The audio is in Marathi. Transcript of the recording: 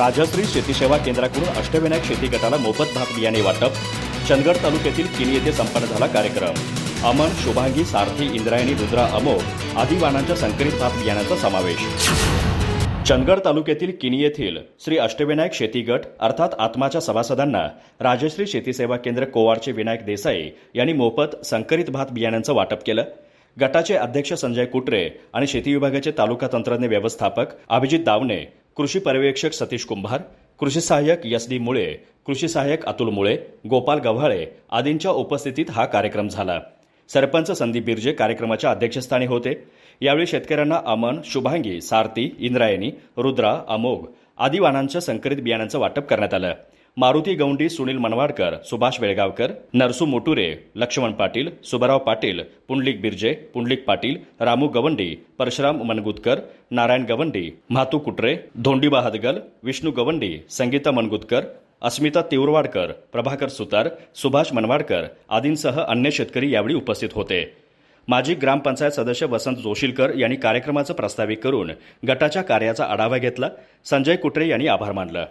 राजश्री शेती सेवा केंद्राकडून अष्टविनायक शेती गटाला मोफत भात बियाणे वाटप. चंदगड तालुक्यातील किनी येथे संपन्न झाला कार्यक्रम. अमन शुभांगी सारथी इंद्रायणी रुद्रा अमो आदी वाहनांच्या संकलित भात बियाण्याचा समावेश. चंदगड तालुक्यातील किनी येथील श्री अष्टविनायक शेती गट अर्थात आत्माच्या सभासदांना राजश्री शेती सेवा केंद्र कोवारचे विनायक देसाई यांनी मोफत संकरित भात बियाण्यांचं वाटप केलं. गटाचे अध्यक्ष संजय कुटरे आणि शेती विभागाचे तालुका तंत्रज्ञ व्यवस्थापक अभिजित दावणे कृषी पर्यवेक्षक सतीश कुंभार कृषी सहाय्यक एस डी मुळे कृषी सहाय्यक अतुल मुळे गोपाल गव्हाळे आदींच्या उपस्थितीत हा कार्यक्रम झाला. सरपंच संदीप बिर्जे कार्यक्रमाच्या अध्यक्षस्थानी होते. यावेळी शेतकऱ्यांना अमन शुभांगी सारथी इंद्रायणी रुद्रा अमोघ आदी वाहनांच्या संकरित बियाण्यांचं वाटप करण्यात आलं. मारुती गौंडी सुनील मनवाडकर सुभाष बेळगावकर नरसू मोटुरे लक्ष्मण पाटील सुबराव पाटील पुंडलिक बिर्जे पुंडलिक पाटील रामू गवंडी परशुराम मनगुतकर नारायण गवंडी म्हातू कुटरे धोंडीबा हदगल विष्णू गवंडी संगीता मनगुतकर अस्मिता तिवरवाडकर प्रभाकर सुतार सुभाष मनवाडकर आदींसह अन्य शेतकरी यावेळी उपस्थित होते. माजी ग्रामपंचायत सदस्य वसंत जोशीलकर यांनी कार्यक्रमाचं प्रस्तावित करून गटाच्या कार्याचा आढावा घेतला. संजय कुटरे यांनी आभार मानलं.